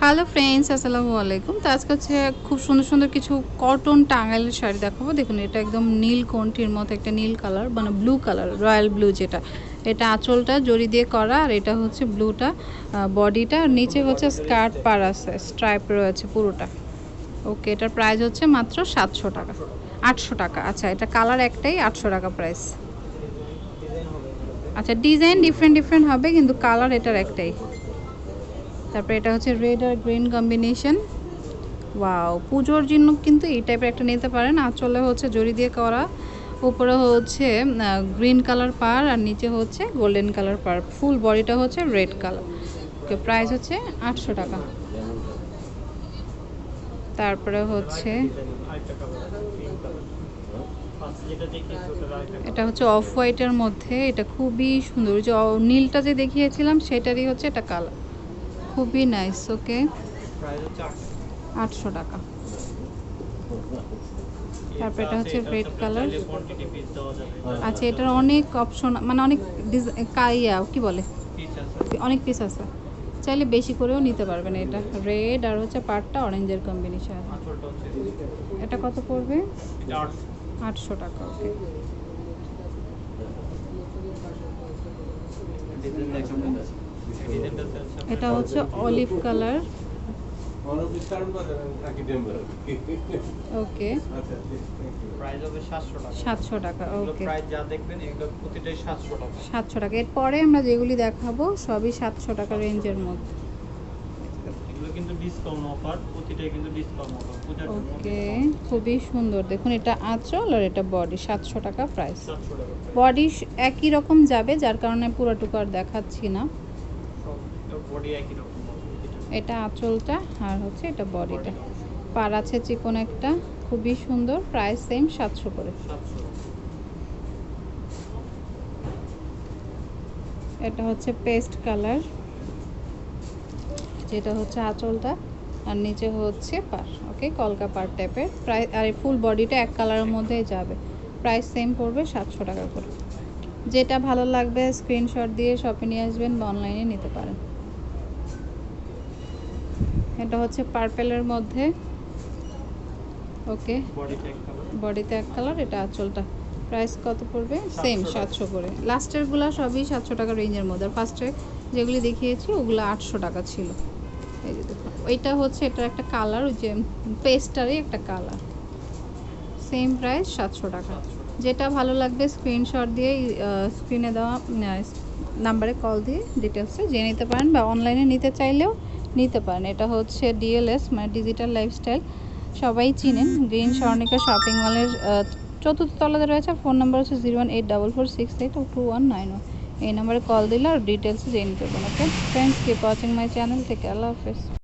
Hello friends আসসালামু আলাইকুম। তো আজকে হচ্ছে খুব সুন্দর সুন্দর কিছু কটন টাঙ্গাইলের শাড়ি দেখাবো। দেখুন, এটা একদম নীল কোনটির মতো, একটা নীল কালার মানে ব্লু কালার রয়্যাল ব্লু যেটা। এটা আঁচলটা জড়ি দিয়ে করা, আর এটা হচ্ছে ব্লুটা বডিটা আর নিচে হচ্ছে স্কার্ট পার আছে স্ট্রাইপ রয়েছে পুরোটা। ওকে এটার প্রাইস হচ্ছে মাত্র সাতশো টাকা। আটশো টাকা। আচ্ছা এটা কালার একটাই, আটশো টাকা প্রাইস আচ্ছা ডিজাইন ডিফারেন্ট ডিফারেন্ট হবে, কিন্তু কালার এটার একটাই। তারপরে এটা হচ্ছে রেড আর গ্রিন কম্বিনেশন ওয়াও পুজোর জন্য কিন্তু এই টাইপের একটা নিতে পারেন। আঁচলে হচ্ছে জড়ি দিয়ে করা, উপরে হচ্ছে গ্রিন কালার পার আর নিচে হচ্ছে গোল্ডেন কালার পার। ফুল বডিটা হচ্ছে রেড কালার ওকে প্রাইস হচ্ছে আটশো টাকা। তারপরে হচ্ছে, এটা হচ্ছে অফ হোয়াইটের মধ্যে, এটা খুবই সুন্দর। যে নীলটা যে দেখিয়েছিলাম, সেটারই হচ্ছে এটা কালার খুবই নাইস ওকে আটশো টাকা। তারপর এটা হচ্ছে রেড কালার আচ্ছা এটার অনেক অপশন মানে অনেক কাইয়া কি বলে? অনেক পিস আছে। চাইলে বেশি করেও নিতে পারবেন এটা। রেড আর হচ্ছে পাটটা অরেঞ্জের কম্বিনেশন এটা কত পড়বে? আটশো টাকা ওকে এটা হচ্ছে অলিভ কালার ওকে সাতশো টাকা ওকে সাতশো টাকা। এরপরে আমরা যেগুলি দেখাবো সবই সাতশো টাকা রেঞ্জের মধ্যে। ওকে খুবই সুন্দর। দেখুন এটা আঁচল আর এটা বডি সাতশো টাকা প্রাইস বডি একই রকম যাবে যার কারণে পুরোটুকু আর দেখাচ্ছি না। এটা আঁচলটা আর হচ্ছে এটা বডিটা পার আছে চিকন একটা খুবই সুন্দর প্রাইস সেম সাতশো করে। এটা হচ্ছে পেস্ট কালার যেটা হচ্ছে আঁচলটা আর নিচে হচ্ছে পার ওকে কলকা পার টাইপের প্রায় আর ফুল বডিটা এক কালারের মধ্যেই যাবে। প্রাইস সেম পড়বে সাতশো টাকা করে। যেটা ভালো লাগবে স্ক্রিনশট দিয়ে শপে নিয়ে আসবেন বা অনলাইনে নিতে পারেন। এটা হচ্ছে পার্পেলের মধ্যে। ওকে বডিতে এক কালার এটা আঁচলটা। প্রাইস কত পড়বে? সেম সাতশো করে। লাস্টেরগুলো সবই সাতশো টাকা রেঞ্জের মধ্যে। আর ফার্স্টে যেগুলি দেখিয়েছি ওগুলো আটশো টাকা ছিল। এই যে দেখুন ওইটা হচ্ছে এটার একটা কালার ওই যে পেস্টারই একটা কালার সেম প্রাইস সাতশো টাকা। যেটা ভালো লাগবে স্ক্রিনশট দিয়ে স্ক্রিনে দেওয়া নাম্বারে কল দিয়ে ডিটেলসে জেনে নিতে পারেন বা অনলাইনে নিতে চাইলেও নিতে পারেন। এটা হচ্ছে ডিএলএস মানে ডিজিটাল লাইফস্টাইল সবাই চিনেন গ্রিন স্বর্ণিকা শপিং মলের চতুর্থ তলাতে রয়েছে। ফোন নাম্বার হচ্ছে zero one eight double four six eight two one nine one এই নাম্বারে কল দিলে আর ডিটেলস জেনে নিতে পারেন okay friends keep watching my channel থেকে আল্লাহ হাফেজ।